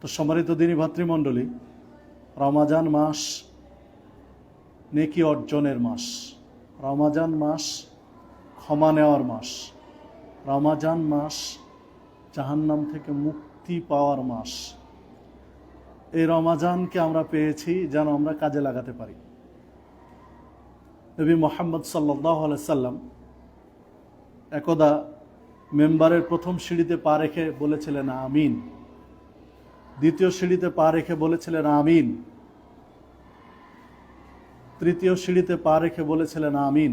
তো সম্মানিত দিনী ভাতৃমণ্ডলী, রমাজান মাস নেকি অর্জনের মাস, রমাজান মাস ক্ষমা নেওয়ার মাস, রমাজান মাস জাহান্নাম থেকে মুক্তি পাওয়ার মাস। এই রমাজানকে আমরা পেয়েছি যেন আমরা কাজে লাগাতে পারি। নবী মোহাম্মদ সাল্লাহ সাল্লাম একদা মেম্বারের প্রথম সিঁড়িতে পা রেখে বলেছিলেন, আমিন। দ্বিতীয় সিঁড়িতে পা রেখে বলেছিলেন আমিন। তৃতীয় সিঁড়িতে পা রেখে বলেছিলেন আমিন।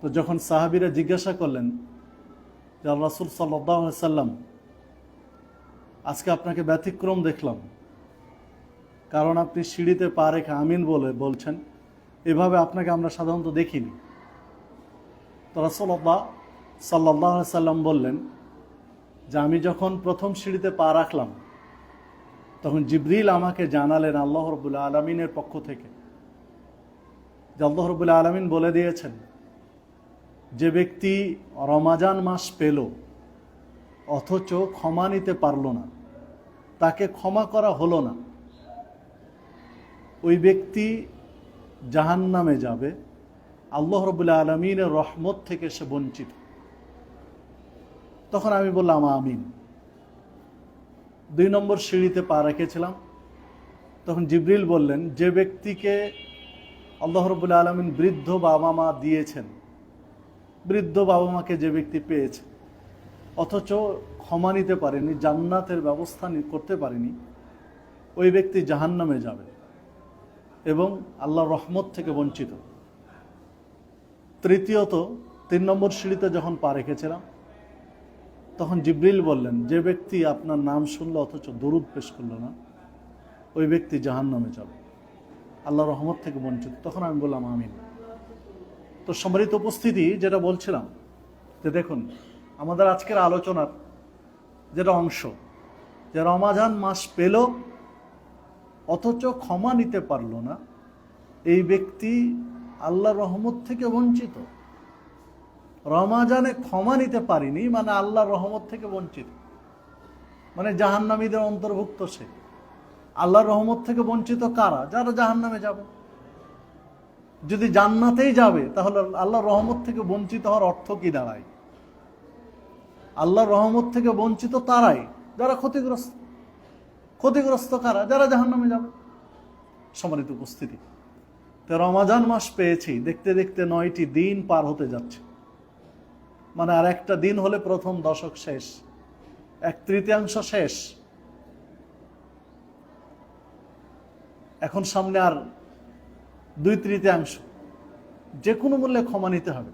তো যখন সাহাবিরা জিজ্ঞাসা করলেন, যে রাসুল সাল্লাহ সাল্লাম, আজকে আপনাকে ব্যতিক্রম দেখলাম, কারণ আপনি সিঁড়িতে পা রেখে আমিন বলে বলছেন, এভাবে আপনাকে আমরা সাধারণত দেখিনি। তো রাসুল্লাহ সাল্লাহ সাল্লাম বললেন যে আমি যখন প্রথম সিঁড়িতে পা রাখলাম, তখন জিবরিল আমাকে জানালেন আল্লাহ রবুল্লা আলমিনের পক্ষ থেকে। যে আল্লাহ রবুল্লা আলমিন বলে দিয়েছেন, যে ব্যক্তি রমাজান মাস পেল, অথচ ক্ষমা নিতে পারল না, তাকে ক্ষমা করা হলো না, ওই ব্যক্তি জাহান নামে যাবে, আল্লাহ রবুল্লা আলমিনের রহমত থেকে সে বঞ্চিত। তখন আমি বললাম, আমিন। দুই নম্বর সিঁড়িতে পা রেখেছিলাম। তখন জিবরিল বললেন, যে ব্যক্তিকে আল্লাহ রবুল্লা আলমিন বৃদ্ধ বাবা মা দিয়েছেন, বৃদ্ধ বাবা মাকে যে ব্যক্তি পেয়েছে, অথচ ক্ষমা নিতে পারেনি, জান্নাতের ব্যবস্থা করতে পারেনি, ওই ব্যক্তি জাহান্নামে যাবে এবং আল্লাহর রহমত থেকে বঞ্চিত। তৃতীয়ত, তিন নম্বর সিঁড়িতে যখন পা রেখেছিলাম তখন জিব্রিল বললেন, যে ব্যক্তি আপনার নাম শুনলো অথচ দরুদ পেশ করল না, ওই ব্যক্তি জাহান নামে যাবে। আল্লাহ রহমত থেকে বঞ্চিত। তখন আমি বললাম, আমিন। তো সম্মানিত উপস্থিতি যেটা বলছিলাম, যে দেখুন, আমাদের আজকের আলোচনার যেটা অংশ, যে রমাজান মাস পেল অথচ ক্ষমা নিতে পারল না, এই ব্যক্তি আল্লাহ রহমত থেকে বঞ্চিত। রমাজানে ক্ষমা নিতে পারিনি মানে আল্লাহর রহমত থেকে বঞ্চিত। মানে জাহান্নামীদের অন্তর্ভুক্ত সে। আল্লাহর রহমত থেকে বঞ্চিত কারা? যারা জাহান্নামে যাবে। যদি জান্নাতেই যাবে, তাহলে আল্লাহর রহমত থেকে বঞ্চিত হওয়ার অর্থ কি দাঁড়ায়? আল্লাহর রহমত থেকে বঞ্চিত তারাই? যারা ক্ষতিগ্রস্ত। ক্ষতিগ্রস্ত কারা? যারা জাহান্নামে যাবে। সম্মানিত উপস্থিতি, তো রমাজান মাস পেয়েছি, দেখতে দেখতে নয়টি দিন পার হতে যাচ্ছে। মানে আর একটা দিন হলে প্রথম দশক শেষ, এক তৃতীয়াংশ শেষ। এখন সামনে আর দুই তৃতীয়াংশ, যে কোনো মূল্যে ক্ষমা নিতে হবে।